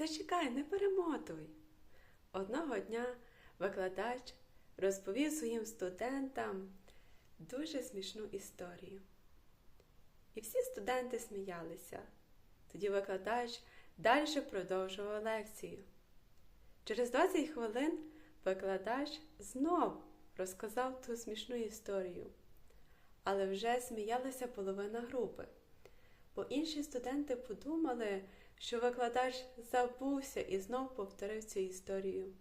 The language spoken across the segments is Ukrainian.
Зачекай, не перемотуй. Одного дня викладач розповів своїм студентам дуже смішну історію. І всі студенти сміялися. Тоді викладач далі продовжував лекцію. Через 20 хвилин викладач знов розказав ту смішну історію, але вже сміялася половина групи, бо інші студенти подумали, що викладач забувся і знов повторив цю історію.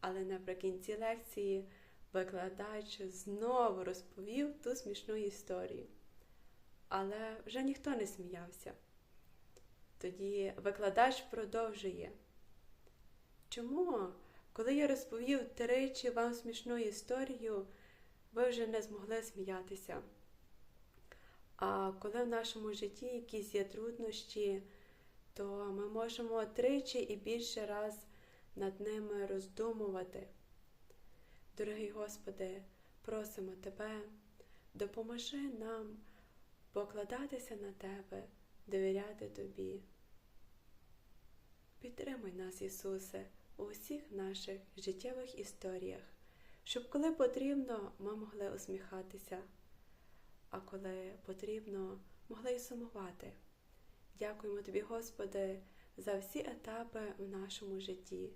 Але наприкінці лекції викладач знову розповів ту смішну історію. Але вже ніхто не сміявся. Тоді викладач продовжує. Чому, коли я розповів тричі вам смішну історію, ви вже не змогли сміятися? А коли в нашому житті якісь є труднощі, то ми можемо тричі і більше раз над ними роздумувати. Дорогий Господи, просимо Тебе, допоможи нам покладатися на Тебе, довіряти Тобі. Підтримуй нас, Ісусе, у усіх наших життєвих історіях, щоб коли потрібно, ми могли усміхатися, а коли потрібно, могли й сумувати. Дякуємо Тобі, Господи, за всі етапи в нашому житті.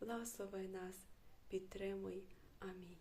Благослови нас, підтримуй. Амінь.